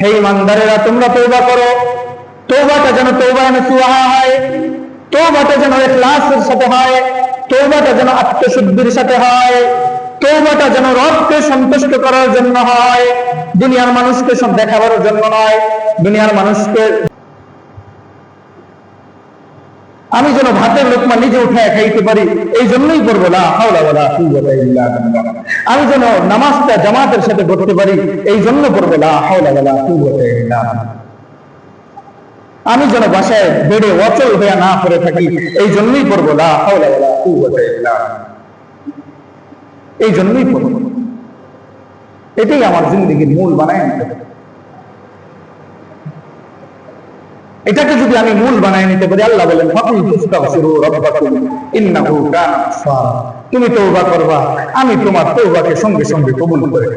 হে ইমানদারেরা, তোমরা তৌবা করো। তৌবাটা যেন তৌবা সুহা হয় তৌবাটা যেন ইখলাসের সাথে হয় তৌবাটা যেন আত্মশুদ্ধির সাথে হয় তৌবাটা যেন রবকে সন্তুষ্ট করার জন্য হয়। দুনিয়ার মানুষকে সব দেখাবার জন্য নয়, দুনিয়ার মানুষকে আমি যেন ভাতের লোকমা নিজে উঠায় খাইতে পারি, এই জন্যই করব। আমি যেন নামাজটা জামাতের সাথে করতে পারি, এই জন্য করব। আমি যেন বাসায় বেড়ে অচল হয়ে না করে থাকি, এই জন্যই করব। এই জন্যই করব এটাই আমার জিন্দগির মূল বানায় নিতে হবে। এটাকে যদি আমি মূল বানায় নিতে পারি, আল্লাহ বলেন তুমি তওবা করবা, আমি তোমার তওবাকে সঙ্গে সঙ্গে কবুল করে।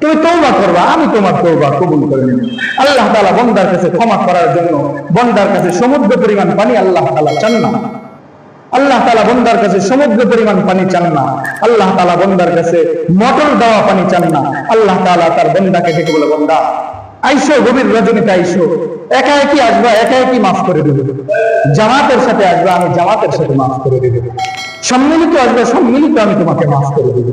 তুমি তওবা করবা, আমি তোমার তওবা কবুল করে নেব। আল্লাহ তাআলা বন্দার কাছে ক্ষমা করার জন্য বন্দার কাছে সমুদ্র পরিমাণ পানি আল্লাহ তাআলা চান না। আল্লাহ তাআলা বন্দার কাছে সমুদ্র পরিমাণ পানি চান না। আল্লাহ তাআলা বন্দার কাছে মটর দেওয়া পানি চান না। আল্লাহ তাআলা তার বন্দাকে ডেকে বলে, বন্দা, আইসো, গভীর রজনীতে আইসো। একা একই আসবা, একা একই মাফ করে দেবে। জামাতের সাথে আসবা, আমি জামাতের সাথে মাফ করে দেবে। সম্মিলিত আসবে, সম্মিলিত আমি তোমাকে মাফ করে দেবে।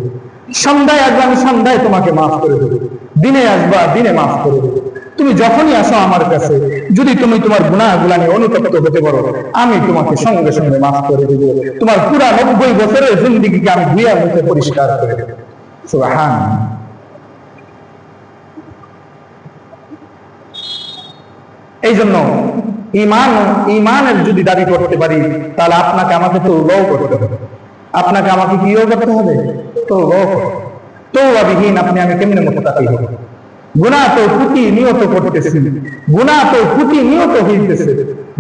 সন্ধ্যায় আসবে, আমি সন্ধ্যায় তোমাকে মাফ করে দেবে। দিনে আসবা, দিনে মাফ করে দেবে। তুমি যখনই আসো আমার কাছে, যদি তুমি তোমার গুণাগুলা নিয়ে অনুতপ্ত হতে পারো, আমি তোমাকে সঙ্গে সঙ্গে মাফ করে দেবো। তোমার পুরা নব্বই বছরের জিন্দিগিকে আমি ধুয়ে মুখে পরিষ্কার করে দেবো। সুবহান এই জন্য ইমান ইমানের যদি দাবি করতে পারি, তাহলে আপনাকে আমাকে তো লও করতে হবে। আপনাকে আমাকে কিও করতে হবে? তো লও তো বিহীন আপনি আমি কেমনে মতো তাকাই হবে গুণা তো পুঁতি নিয়ত করতেছি। গুণা তো পুঁতি নিয়ত হইতেছে।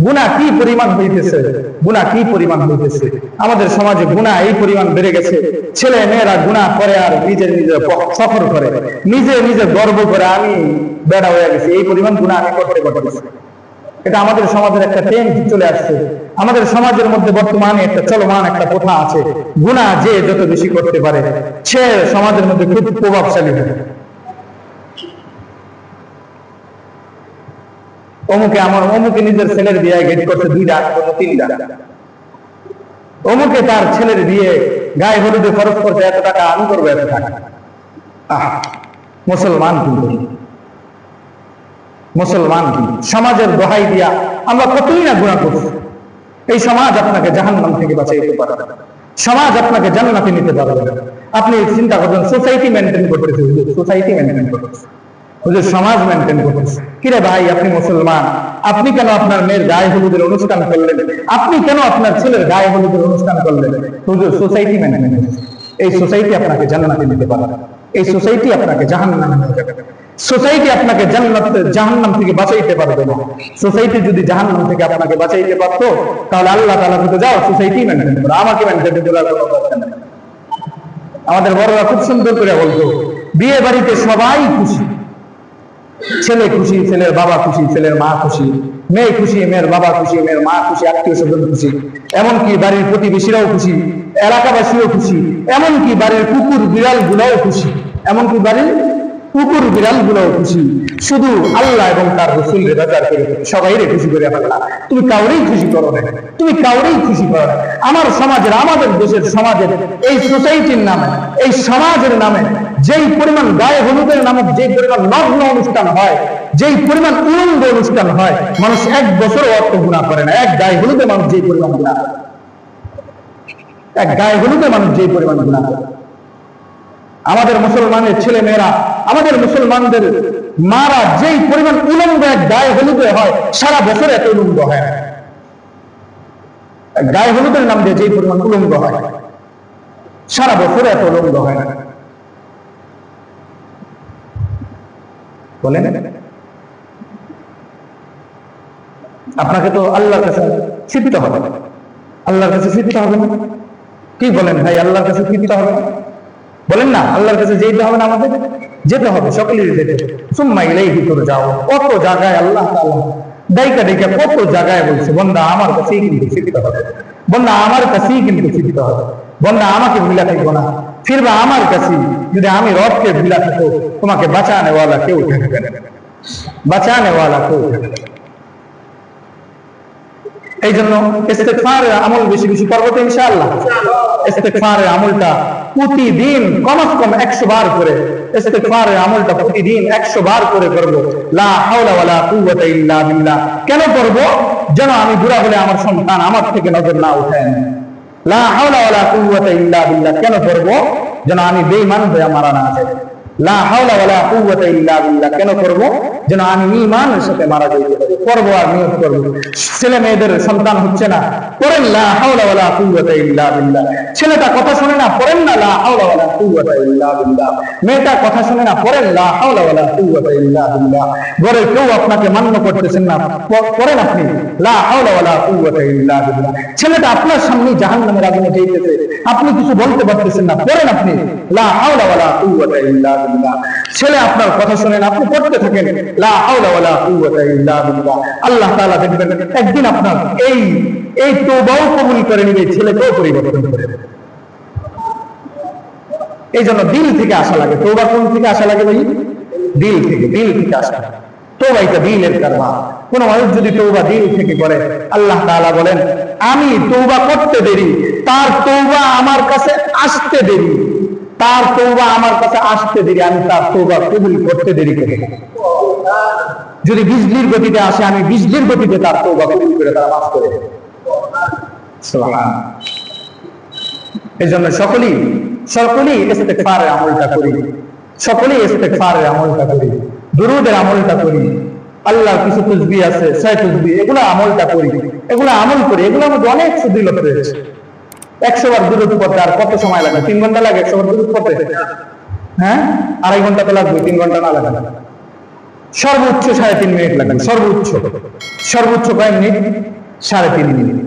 গুণা কি পরিমাণ হইতেছে? গুণা কি পরিমাণ হইতেছে? আমাদের সমাজে গুণা এই পরিমাণ বেড়ে গেছে। ছেলে মেয়েরা গুণা করে আর নিজের নিজের সফর করে। নিজে নিজে গর্ব করে, আমি বেড়া হয়ে গেছি, এই পরিমাণ গুণা আমি করতে করতেছি এটা আমাদের সমাজের একটা ট্রেন্ড চলে আসছে। আমাদের সমাজের মধ্যে বর্তমানে একটা চলমান একটা প্রথা আছে। গুণা যে যত বেশি করতে পারে, সে সমাজের মধ্যে খুব প্রভাবশালী হয় অমুকে আমার, অমুকে নিজের ছেলের বিয়ে গেট করছে দুইটা, কোনো তিনটা। অমুকে তার ছেলের বিয়ে গায়ে হলুদে খরচ করছে এত টাকা, আমি করব এত টাকা। মুসলমান কিন্তু। মুসলমান কিন্তু। সমাজের দোহাই দিয়া আমরা কতই না গুণা করছি। এই সমাজ আপনাকে জাহান্নাম থেকে বাঁচাইতে পারবে সমাজ আপনাকে জান্নাতে নিতে পারবে আপনি চিন্তা করবেন সোসাইটি মেনটেন করতেছে সোসাইটি মেনটেন করতেছে। হুজুর, সমাজ মেনটেন করতেছে। কিরে ভাই, আপনি মুসলমান? আপনি কেন আপনার মেয়ের গায়ে হলুদের অনুষ্ঠান করলেন? আপনি কেন আপনার ছেলের গায়ে হলুদের অনুষ্ঠান করলেন? হুজুর সোসাইটি মেনটেন এই সোসাইটি আপনাকে জান্নাতে নিতে পারবে না। এই সোসাইটি আপনাকে জাহান্নামে নিয়ে যাবে সোসাইটি আপনাকে জান্নাত, জাহান্নাম থেকে বাঁচাইতে পারবে না। সোসাইটি যদি জাহান্নাম থেকে আপনাকে বাঁচাইতে পারতো, তাহলে আল্লাহ তাআলা বলতে, যাও সোসাইটি মেনটেন করো। আমাকে মেনটেন করার কোনো আমাদের বড়রা খুব সুন্দর করে বলতো, বিয়ে বাড়িতে সবাই খুশি। ছেলে খুশি, ছেলের বাবা খুশি, ছেলের মা খুশি, মেয়ে খুশি, মেয়ের বাবা খুশি, মেয়ের মা খুশি, আত্মীয় স্বজন খুশি, এমনকি বাড়ির প্রতিবেশীরাও খুশি, এলাকাবাসীও খুশি, এমনকি বাড়ির কুকুর বিড়াল গুলাও খুশি, এমনকি বাড়ির কুকুর বিড়াল গুলাও খুশি। শুধু আল্লাহ এবং তার রসুল রেজার করে সবাই রে খুশি করে ফেললা তুমি কাউরেই খুশি করো না, তুমি কাউরেই খুশি করো আমার সমাজের, আমাদের দেশের সমাজের, এই সোসাইটির নামে, এই সমাজের নামে যেই পরিমাণ গায়ে হলুদের নামক যে পরিমাণ নগ্ন অনুষ্ঠান হয়, যেই পরিমাণ উলঙ্গ অনুষ্ঠান হয়, মানুষ এক বছর অর্থ গুণা করে না। এক গায়ে হলুদে মানুষ যেই পরিমাণ গুণা করে। এক গায়ে হলুদে মানুষ যেই পরিমাণ গুণা করে। আমাদের মুসলমানের ছেলে মেয়েরা আমাদের মুসলমানদের মারা যেই পরিমাণ উলঙ্গ এক গায়ে হলুদে হয়, সারা বছর এত উলঙ্গ হয় না। গায়ে হলুদের নাম দিয়ে যেই পরিমাণ উলঙ্গ হয়, সারা বছর এত উলঙ্গ হয় না। বলেন। আপনাকে তো আল্লাহর কাছে ফিরতে হবে। আল্লাহর কাছে ফিরতে হবে না। কি বলেন ভাই, আল্লাহর কাছে ফিরতে হবে? না বলেন না, আল্লাহর কাছে যেতে হবে না আমাদের? যেতে হবে সকলেরই যেতে সুম্মা ইলাইহি করে যাও কত জায়গায় আল্লাহ তাআলা ডাইকা কত জায়গায় বলছে, বন্দা, আমার কাছেই কিন্তু ফিরতে হবে। বন্ধা আমার কাছেই কিন্তু ফিরতে হবে। বন্দা, আমাকে ভুলে থাকব না। ফিরবা আমার কাছে। যদি আমি রবকে ভুলা থাকো, তোমাকে বাঁচানে ওয়ালা কেউ থাকবে না। কেউ এই জন্য ইস্তেগফারের আমল বেশি বেশি করব তো ইনশাআল্লাহ। ইস্তেগফারের আমলটা প্রতিদিন কমস কম একশো বার করে, ইস্তেগফারের আমলটা প্রতিদিন একশো বার করে করব। লা হাওলা ওয়ালা কুওয়াতা ইল্লা বিল্লাহ। কেন করব? যেন আমি বুড়া হলে আমার সন্তান আমার থেকে নজর না উঠায়। লা হাওলা ওয়ালা কুওয়াতা ইল্লা বিল্লাহ। কেন করব যেন আমি বেঈমান হয়ে মারা না যাই কেন করব? যেন ছেলেটা কথা শুনে না, পড়েন না মেয়েটা কথা শুনে না, পড়েন লা হাওলা ওয়ালা কুওয়াতা ইল্লা বিল্লাহ। ঘরে কেউ আপনাকে মান্য করতেছেন না পড়েন আপনি। ছেলেটা আপনার সামনে জাহান্নামের আগুনে যাইতেছে আপনি কিছু বলতে পারতেছেন না, পড়েন আপনি। ছেলে আপনার কথা শুনেন, আপনি পড়তে থাকেন। আল্লাহ তাআলা দেখবেন, একদিন আপনার এই এই তওবাও কবুল করে নিবে, ছেলেকেও পরিবর্তন করে এই জন্য দিল থেকে আসা লাগে। তৌবা কোন থেকে আসা লাগে ভাই? দিল থেকে দিল থেকে আসা লাগে। তৌবা এটা দিলের কারবার। কোন মানুষ যদি তৌবা দিল থেকে করে, আল্লাহ তাআলা বলেন আমি তৌবা করতে দেরি, তার তৌবা আমার কাছে আসতে দেরি, তার তৌবা আমার কাছে আসতে দেরি, আমি তার তৌবা কবুল করতে দেরি করি যদি বিজলির গতিতে আসে, আমি বিজলির গতিতে তার তৌবা কবুল করে তারা মাফ করে এই জন্য সকলেই সকলেই ইস্তেগফারের আমলটা করি। সকলেই ইস্তেগফারের আমলটা করি। দুরুদের আমলটা করি। আল্লাহর কিছু তসবিহ আছে ছয় তসবিহ এগুলো আমলটা করি। এগুলো আমল করি, এগুলো মধ্যে অনেক সুদিলত রয়েছে। একশো বার দূরত পড়তে আর কত সময় লাগে? তিন ঘণ্টা লাগে একশো বার দূরত পড়তে হ্যাঁ? আড়াই ঘণ্টা তো লাগবে, তিন ঘণ্টা না লাগে সর্বোচ্চ সাড়ে তিন মিনিট লাগবে, সর্বোচ্চ। সর্বোচ্চ কয় মিনিট? সাড়ে তিন মিনিট।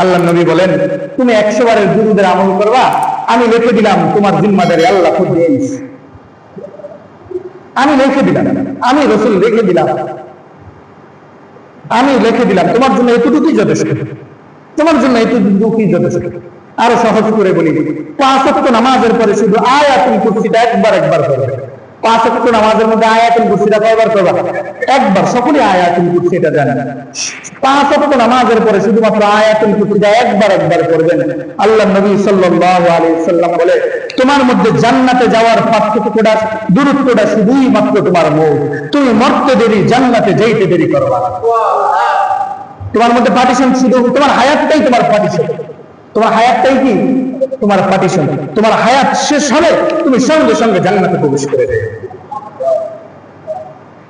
আল্লাহ নবী বলেন, তুমি একশো বারের দুরুদের আমল করবা, আমি লিখে দিলাম তোমার জিম্মাদারি আল্লাহ আমি লিখে দিলাম, আমি রসুল লিখে দিলাম। আমি লিখে দিলাম। তোমার জন্য এতটুকুই যথেষ্ট। তোমার জন্য এতটুকুই যথেষ্ট। আরও সহজ করে বলি। পাঁচ নামাজের পরে শুধু আয়াতুল কুরসিটা একবার একবার করবে মধ্যে একবার পাঁচ পরে সাল্লাম বলে, তোমার মধ্যে জান্নাতে যাওয়ার পার্থক্যটা দূরত্বটা শুধুই মাত্র তোমার মৌত। তুমি মরতে দেরি, জান্নাতে যাইতে দেরি করবা তোমার মধ্যে পার্টিশন শুধু, তোমার হায়াতটাই তোমার পার্টিশন তোমার হায়াতটাই কি? তোমার পার্টিশন তোমার হায়াত শেষ হলে তুমি সঙ্গে সঙ্গে জান্নাতে প্রবেশ করে দেবে।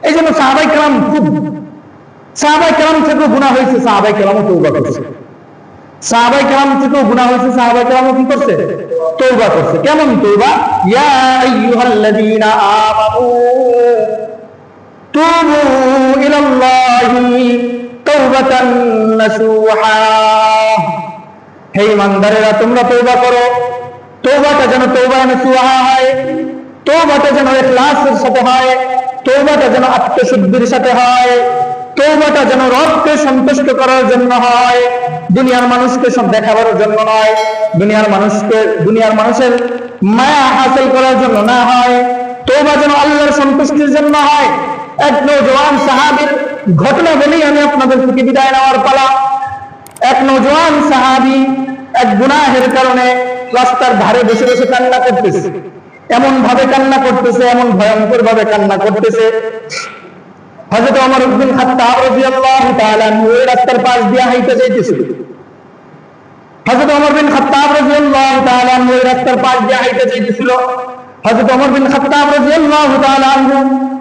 এই জন্য সাহাবাই কালাম খুব সাহাবাই কালাম থেকেও গুণা হয়েছে, সাহাবাই কালামও তৌবা করছে। সাহাবাই কালাম থেকেও গুণা হয়েছে, সাহাবাই কালামও কি করছে? তৌবা করছে। কেমন তৌবা ইয়া আইয়ুহাল্লাযীনা আমানু ইলাল্লাহি তাওবাতান নাসুহা। হে ইমানদারেরা, তোমরা তৌবা করো। তৌবাটা যেন তৌবা সুহা হয় তৌবাটা যেন ইখলাসের সাথে হয় তৌবাটা যেন আত্মশুদ্ধির সাথে হয় তৌবাটা যেন রবকে সন্তুষ্ট করার জন্য হয়, দুনিয়ার মানুষকে সব দেখাবার জন্য নয়, দুনিয়ার মানুষকে, দুনিয়ার মানুষের মায়া হাসিল করার জন্য না হয় তৌবা যেন আল্লাহর সন্তুষ্টির জন্য হয়। এক নৌজওয়ান সাহাবীর ঘটনা বলেই আমি আপনাদের থেকে বিদায় নেওয়ার পালা। এক নৌজওয়ান সাহাবী এক গুনাহের কারণে রাস্তার ধারে বসে বসে কান্না করতেছে। এমন ভাবে কান্না করতেছে, এমন ভয়ঙ্কর ভাবে কান্না করতেছে। হযরত ওমর ইবনে খাত্তাব রাদিয়াল্লাহু তাআলা ওই রাস্তার পাশ দিয়ে হাইতে যাইতেছিল হযরত ওমর বিন খাত্তাব রাদিয়াল্লাহু তাআলা ওই রাস্তার পাশ দিয়ে হাইতে যাইতেছিল। হযরত ওমর বিন খাত্তাব রাদিয়াল্লাহু তাআলা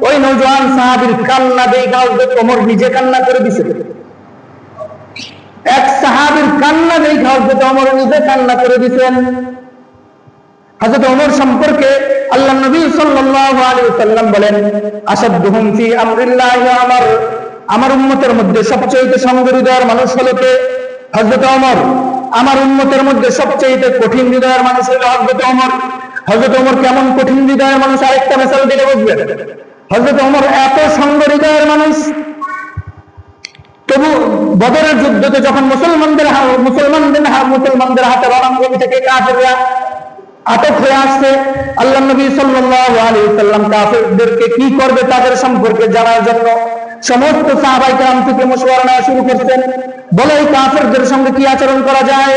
ওই নওজোয়ান সাহাবীর কান্না দেখে হযরত ওমর নিজে কান্না করে দিছে। এক সাহাবীর কান্না দেখে হযরত ওমর নিজে কান্না করে দিয়েছেন। হযরত ওমর সম্পর্কে আল্লাহ নবী ওয়াসাল্লাম বলেন আমার আমার উম্মতের মধ্যে সবচেয়ে সংগঠিত মানুষ হলো কে? হযরত ওমর। আমার উম্মতের মধ্যে সবচেয়ে কঠিন হৃদয়ের মানুষ হলো হযরত ওমর। হযরত ওমর কেমন কঠিন হৃদয়ের মানুষ? আরেকটা মেসাল দিলে বুঝবেন। হযরত ওমর এত সঙ্গ হৃদয়ের মানুষ তবু বদরের যুদ্ধতে যখন মুসলমানদের মুসলমানদের মুসলমানদের হাতে রণাঙ্গভূমি থেকে কাফেররা আটক হয়ে আসছে, আল্লাহ নবী সাল্লাম কাফেরদেরকে কি করবে তাদের সম্পর্কে জানার জন্য সমস্ত সাহাবাই কালাম থেকে মশওয়ারা নেওয়া শুরু করছেন। বলে, এই কাফেরদের সঙ্গে কি আচরণ করা যায়?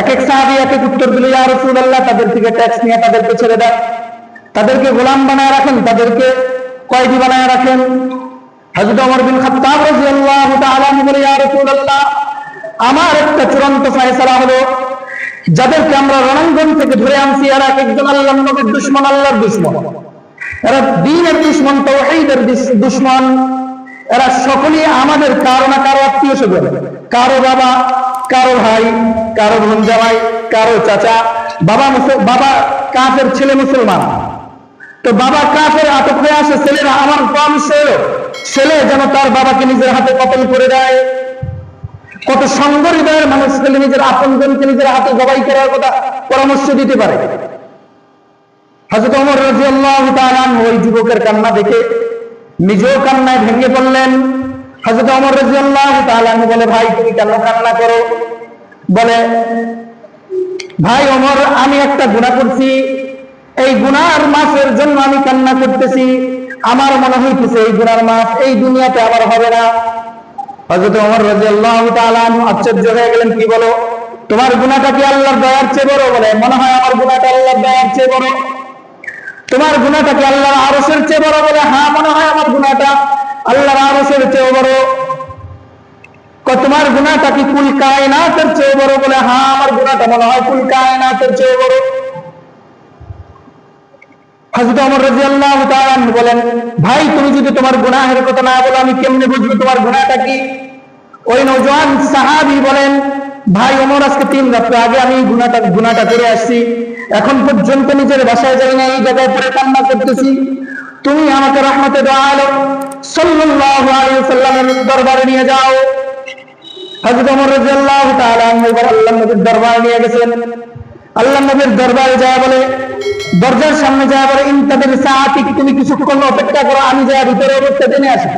এক এক সাহাবি এক এক উত্তর দিল, ইয়া রসুল্লাহ তাদের থেকে ট্যাক্স নিয়ে তাদেরকে ছেড়ে দেয় তাদেরকে গোলাম বানায় রাখেন, তাদেরকে কয়েদি বানায় রাখেন। হযরত ওমর বিন খাত্তাব রাদিয়াল্লাহু তাআলা বলে, ইয়া রাসূলুল্লাহ, আমার একটা চূড়ান্ত ফয়সালা হলো, যাদেরকে আমরা রণাঙ্গন থেকে ধরে আনছি, এরা এক একজন আল্লাহর নবীর দুশমন, আল্লাহর দুশমন। এরা দ্বীনের দুশমন, তৌহীদের দুশ- দুশমন। এরা সকলেই আমাদের কারও না কারও আত্মীয় স্বজন। কারও বাবা, কারও ভাই, কারও জামাই, কারও চাচা, বাবা বাবা কাফের ছেলে মুসলমান। তো বাবা কাফের আটক হয়ে আসে, ছেলেরা আমার পরামর্শ এলো ছেলে যেন তার বাবাকে নিজের হাতে কতল করে দেয়। কত সংগরিদয়ের মানুষ ছেলে নিজের আপনজনকে নিজের হাতে জবাই করার কথা পরামর্শ দিতে পারে। হযরত ওমর রাদিয়াল্লাহু তাআলা ওই যুবকের কান্না দেখে নিজেও কান্নায় ভেঙে পড়লেন। হযরত ওমর রাদিয়াল্লাহু তাআলা বলে, ভাই, তুমি কেন কান্না করো? বলে, ভাই ওমর, আমি একটা গুনাহ করছি। এই গুনার মাফের জন্য আমি কান্না করতেছি। আমার মনে হইতেছে এই গুনার মাফ এই দুনিয়াতে আবার হবে না। ওমর তাআলা আশ্চর্য হয়ে গেলেন, কি বলো? তোমার গুনাহটা কি আল্লাহর দয়ার চেয়ে বড় বলে? মনে হয় আমার গুনাহটা আল্লাহর দয়ার চেয়ে বড়। তোমার গুনাহটা কি আল্লাহর আরশের চেয়ে বড় বলে? হ্যাঁ মনে হয় আমার গুনাহটা আল্লাহর আরশের চেয়ে বড়। তোমার গুনাহটা কি কুল কায়নাতের চেয়ে বড় বলে? হ্যাঁ আমার গুনাহটা মনে হয় কুল কায়নাতের চেয়ে বড়। হযরত ওমর রাদিয়াল্লাহু তাআলা বলেন, ভাই, তুমি যদি তোমার গুনাহের কথা না বলো, আমি কেমনে বুঝব তোমার গুনাহটা কি? ওই নওজোয়ান সাহাবী বলেন, ভাই, ওমর, আজকে তিন রাত্র আগে আমি গুনাহটা গুনাহটা করে আসছি। এখন পর্যন্ত নিজের বাসায় যাই না এই জায়গায় পরে কান্না করতেছি। তুমি আমাকে রহমতে দো আলম সাল্লাল্লাহু আলাইহি সাল্লামের দরবারে নিয়ে যাও। হযরত ওমর রাদিয়াল্লাহু তাআলা আনহু আল্লাহর নবীর দরবারে নিয়ে গেছেন। আল্লাহ নবীর দরবারে যায় বলে দরজার সামনে যাওয়ার বলে ইন্তাদের চা তুমি কিছুক্ষণ অপেক্ষা করো, আমি যা ভিতরে অবস্থা জেনে আসি।